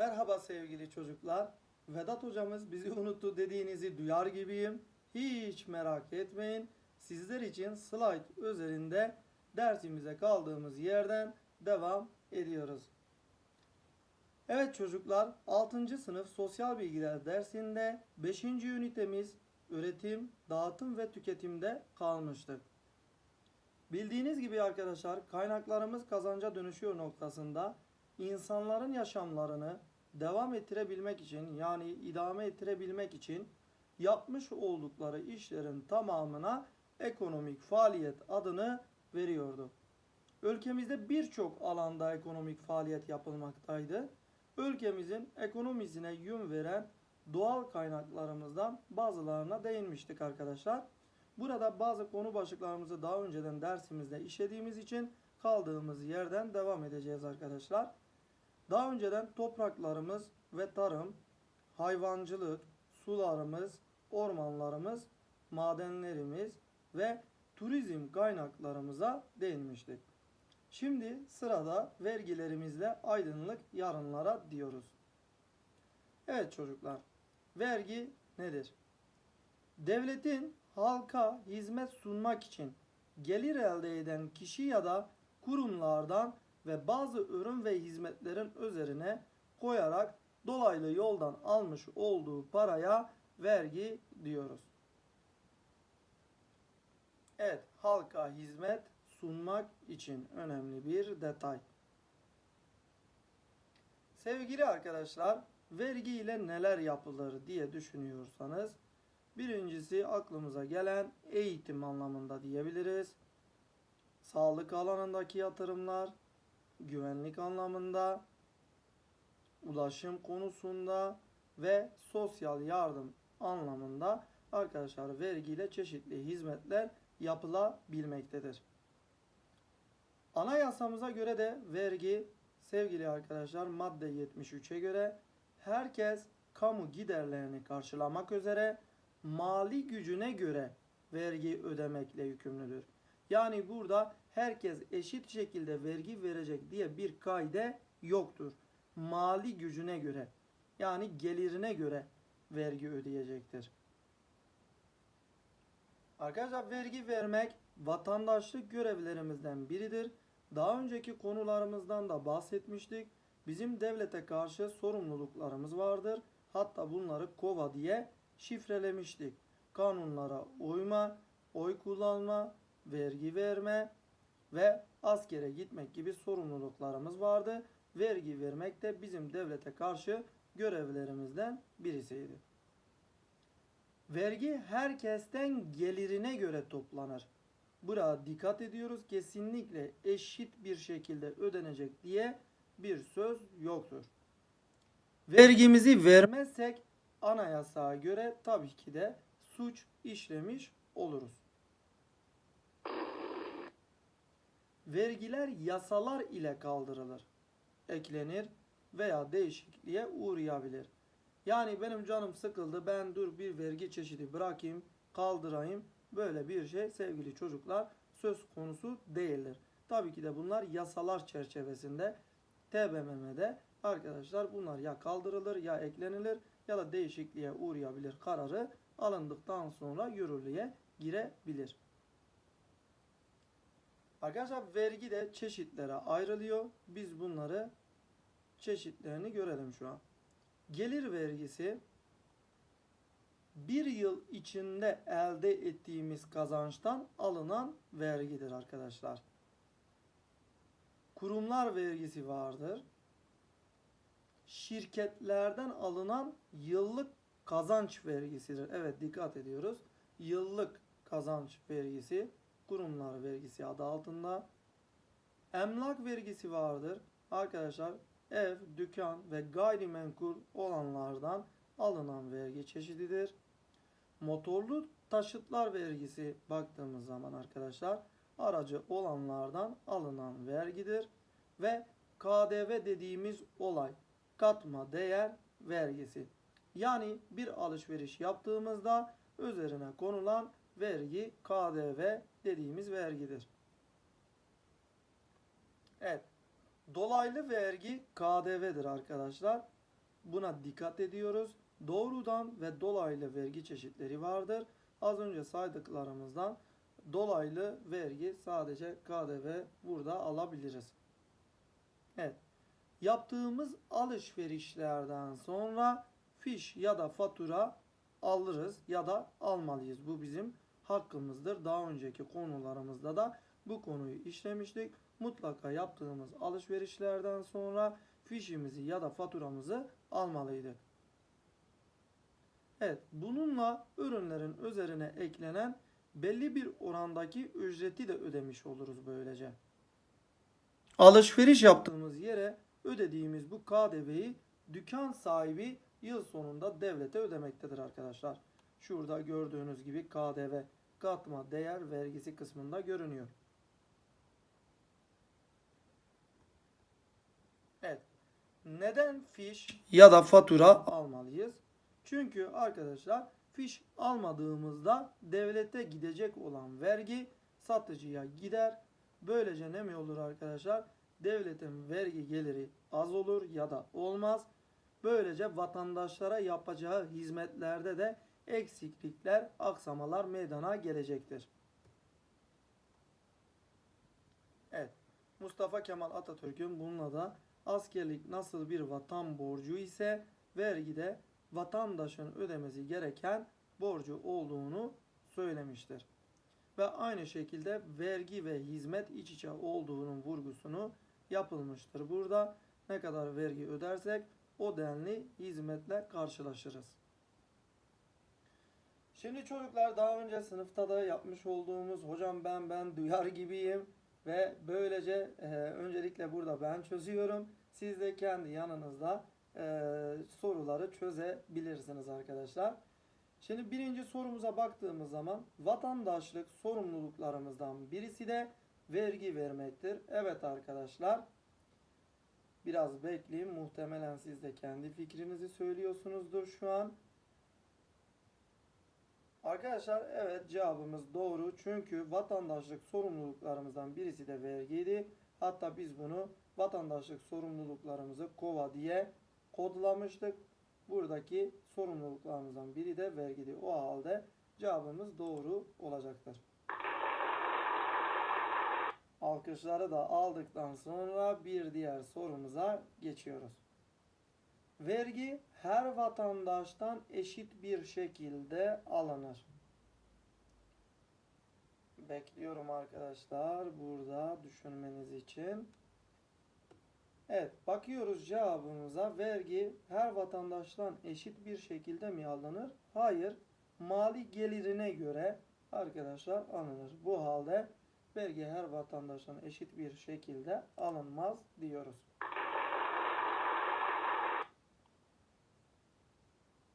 Merhaba sevgili çocuklar. Vedat hocamız bizi unuttu dediğinizi duyar gibiyim. Hiç merak etmeyin. Sizler için slide üzerinde dersimize kaldığımız yerden devam ediyoruz. Evet çocuklar 6. sınıf sosyal bilgiler dersinde 5. ünitemiz üretim, dağıtım ve tüketimde kalmıştık. Bildiğiniz gibi arkadaşlar kaynaklarımız kazanca dönüşüyor noktasında insanların yaşamlarını devam ettirebilmek için yani idame ettirebilmek için yapmış oldukları işlerin tamamına ekonomik faaliyet adını veriyordu. Ülkemizde birçok alanda ekonomik faaliyet yapılmaktaydı. Ülkemizin ekonomisine yön veren doğal kaynaklarımızdan bazılarına değinmiştik arkadaşlar. Burada bazı konu başlıklarımızı daha önceden dersimizde işlediğimiz için kaldığımız yerden devam edeceğiz arkadaşlar. Daha önceden topraklarımız ve tarım, hayvancılık, sularımız, ormanlarımız, madenlerimiz ve turizm kaynaklarımıza değinmiştik. Şimdi sırada vergilerimizle aydınlık yarınlara diyoruz. Evet çocuklar, vergi nedir? Devletin halka hizmet sunmak için gelir elde eden kişi ya da kurumlardan ve bazı ürün ve hizmetlerin üzerine koyarak dolaylı yoldan almış olduğu paraya vergi diyoruz. Evet, halka hizmet sunmak için önemli bir detay. Sevgili arkadaşlar, vergi ile neler yapılır diye düşünüyorsanız, birincisi aklımıza gelen eğitim anlamında diyebiliriz. Sağlık alanındaki yatırımlar, güvenlik anlamında, ulaşım konusunda ve sosyal yardım anlamında arkadaşlar vergiyle çeşitli hizmetler yapılabilmektedir. Anayasamıza göre de vergi sevgili arkadaşlar madde 73'e göre herkes kamu giderlerini karşılamak üzere mali gücüne göre vergi ödemekle yükümlüdür. Yani burada herkes eşit şekilde vergi verecek diye bir kaide yoktur. Mali gücüne göre yani gelirine göre vergi ödeyecektir. Arkadaşlar vergi vermek vatandaşlık görevlerimizden biridir. Daha önceki konularımızdan da bahsetmiştik. Bizim devlete karşı sorumluluklarımız vardır. Hatta bunları KOVA diye şifrelemiştik. Kanunlara uyma, oy kullanma, vergi verme ve askere gitmek gibi sorumluluklarımız vardı. Vergi vermek de bizim devlete karşı görevlerimizden birisiydi. Vergi herkesten gelirine göre toplanır. Buraya dikkat ediyoruz. Kesinlikle eşit bir şekilde ödenecek diye bir söz yoktur. Vergimizi vermezsek anayasaya göre tabii ki de suç işlemiş oluruz. Vergiler yasalar ile kaldırılır, eklenir veya değişikliğe uğrayabilir. Yani benim canım sıkıldı ben dur bir vergi çeşidi bırakayım, kaldırayım. Böyle bir şey sevgili çocuklar söz konusu değildir. Tabii ki de bunlar yasalar çerçevesinde TBMM'de arkadaşlar bunlar ya kaldırılır ya eklenilir ya da değişikliğe uğrayabilir kararı alındıktan sonra yürürlüğe girebilir. Arkadaşlar vergi de çeşitlere ayrılıyor. Biz bunları çeşitlerini görelim şu an. Gelir vergisi bir yıl içinde elde ettiğimiz kazançtan alınan vergidir arkadaşlar. Kurumlar vergisi vardır. Şirketlerden alınan yıllık kazanç vergisidir. Evet dikkat ediyoruz. Yıllık kazanç vergisi kurumlar vergisi adı altında. Emlak vergisi vardır. Arkadaşlar ev, dükkan ve gayrimenkul olanlardan alınan vergi çeşididir. Motorlu taşıtlar vergisi baktığımız zaman arkadaşlar aracı olanlardan alınan vergidir ve KDV dediğimiz olay katma değer vergisi. Yani bir alışveriş yaptığımızda üzerine konulan vergi KDV dediğimiz vergidir. Evet. Dolaylı vergi KDV'dir arkadaşlar. Buna dikkat ediyoruz. Doğrudan ve dolaylı vergi çeşitleri vardır. Az önce saydıklarımızdan dolaylı vergi sadece KDV burada alabiliriz. Evet. Yaptığımız alışverişlerden sonra fiş ya da fatura alırız ya da almalıyız. Bu bizim hakkımızdır. Daha önceki konularımızda da bu konuyu işlemiştik. Mutlaka yaptığımız alışverişlerden sonra fişimizi ya da faturamızı almalıydık. Evet, bununla ürünlerin üzerine eklenen belli bir orandaki ücreti de ödemiş oluruz böylece. Alışveriş yaptığımız yere ödediğimiz bu KDV'yi dükkan sahibi yıl sonunda devlete ödemektedir arkadaşlar. Şurada gördüğünüz gibi KDV katma değer vergisi kısmında görünüyor. Evet. Neden fiş ya da fatura almalıyız? Çünkü arkadaşlar fiş almadığımızda devlete gidecek olan vergi satıcıya gider. Böylece ne mi olur arkadaşlar? Devletin vergi geliri az olur ya da olmaz. Böylece vatandaşlara yapacağı hizmetlerde de eksiklikler, aksamalar meydana gelecektir. Evet. Mustafa Kemal Atatürk'ün bununla da askerlik nasıl bir vatan borcu ise vergide vatandaşın ödemesi gereken borcu olduğunu söylemiştir. Ve aynı şekilde vergi ve hizmet iç içe olduğunun vurgusunu yapılmıştır. Burada ne kadar vergi ödersek o denli hizmetle karşılaşırız. Şimdi çocuklar daha önce sınıfta da yapmış olduğumuz hocam ben ben duyar gibiyim ve böylece e, öncelikle burada ben çözüyorum. Siz de kendi yanınızda e, soruları çözebilirsiniz arkadaşlar. Şimdi birinci sorumuza baktığımız zaman vatandaşlık sorumluluklarımızdan birisi de vergi vermektir. Evet arkadaşlar. Biraz bekleyin. Muhtemelen siz de kendi fikrinizi söylüyorsunuzdur şu an. Arkadaşlar evet cevabımız doğru. Çünkü vatandaşlık sorumluluklarımızdan birisi de vergiydi. Hatta biz bunu vatandaşlık sorumluluklarımızı KOVA diye kodlamıştık. Buradaki sorumluluklarımızdan biri de vergiydi. O halde cevabımız doğru olacaktır. Alkışları da aldıktan sonra bir diğer sorumuza geçiyoruz. Vergi her vatandaştan eşit bir şekilde alınır. Bekliyorum arkadaşlar burada düşünmeniz için. Evet bakıyoruz cevabımıza vergi her vatandaştan eşit bir şekilde mi alınır? Hayır mali gelirine göre arkadaşlar alınır. Bu halde vergi her vatandaştan eşit bir şekilde alınmaz diyoruz.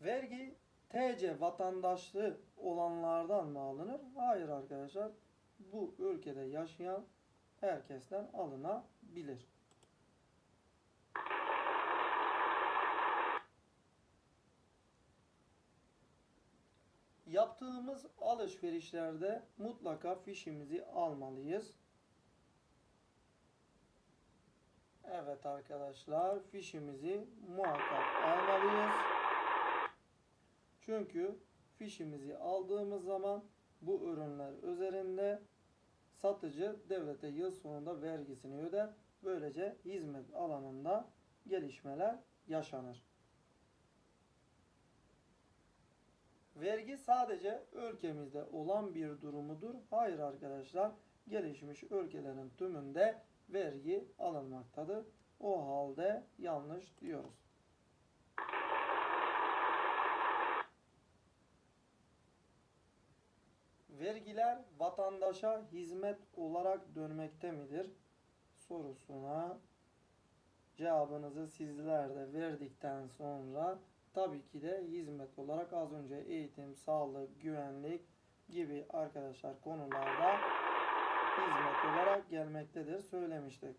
Vergi TC vatandaşlığı olanlardan mı alınır? Hayır arkadaşlar. Bu ülkede yaşayan herkesten alınabilir. Yaptığımız alışverişlerde mutlaka fişimizi almalıyız. Evet arkadaşlar fişimizi muhakkak almalıyız. Çünkü fişimizi aldığımız zaman bu ürünler üzerinde satıcı devlete yıl sonunda vergisini öder. Böylece hizmet alanında gelişmeler yaşanır. Vergi sadece ülkemizde olan bir durumudur. Hayır arkadaşlar, gelişmiş ülkelerin tümünde vergi alınmaktadır. O halde yanlış diyoruz. Vergiler vatandaşa hizmet olarak dönmekte midir? Sorusuna cevabınızı sizler de verdikten sonra tabii ki de hizmet olarak az önce eğitim, sağlık, güvenlik gibi arkadaşlar konularda hizmet olarak gelmektedir söylemiştik.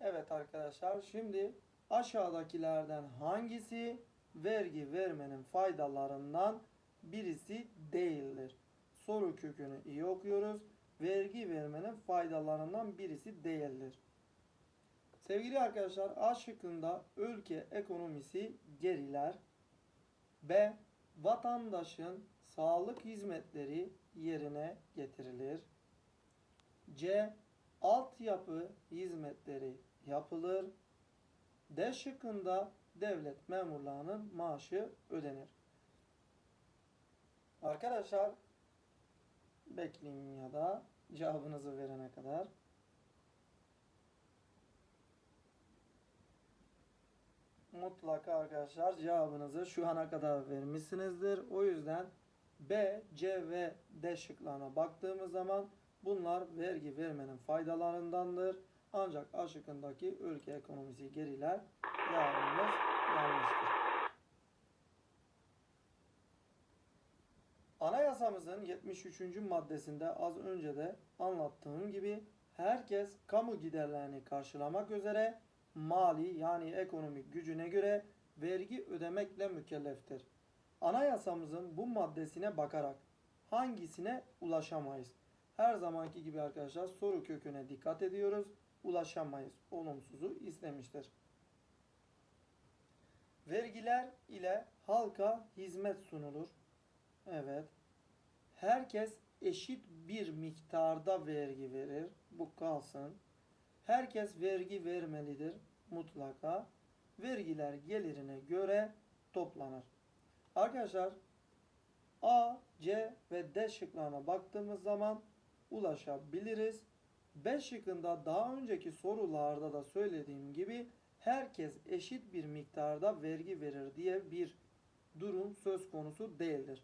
Evet arkadaşlar şimdi aşağıdakilerden hangisi vergi vermenin faydalarından birisi değildir? Soru kökünü iyi okuyoruz. Vergi vermenin faydalarından birisi değildir. Sevgili arkadaşlar A şıkkında ülke ekonomisi geriler. B. Vatandaşın sağlık hizmetleri yerine getirilir. C. Altyapı hizmetleri yapılır. D şıkkında devlet memurlarının maaşı ödenir. Arkadaşlar bekleyin ya da cevabınızı verene kadar. Mutlaka arkadaşlar cevabınızı şu ana kadar vermişsinizdir. O yüzden B, C ve D şıklarına baktığımız zaman bunlar vergi vermenin faydalarındandır. Ancak A şıkkındaki ülke ekonomisi geriler. Cevabımız yanlıştır. Anayasamızın 73. maddesinde az önce de anlattığım gibi herkes kamu giderlerini karşılamak üzere mali yani ekonomik gücüne göre vergi ödemekle mükelleftir. Anayasamızın bu maddesine bakarak hangisine ulaşamayız? Her zamanki gibi arkadaşlar soru köküne dikkat ediyoruz. Ulaşamayız. Olumsuzu istemiştir. Vergiler ile halka hizmet sunulur. Evet. Herkes eşit bir miktarda vergi verir. Bu kalsın. Herkes vergi vermelidir mutlaka. Vergiler gelirine göre toplanır. Arkadaşlar A, C ve D şıklarına baktığımız zaman ulaşabiliriz. B şıkkında daha önceki sorularda da söylediğim gibi herkes eşit bir miktarda vergi verir diye bir durum söz konusu değildir.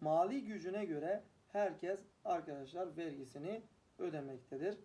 Mali gücüne göre herkes arkadaşlar vergisini ödemektedir.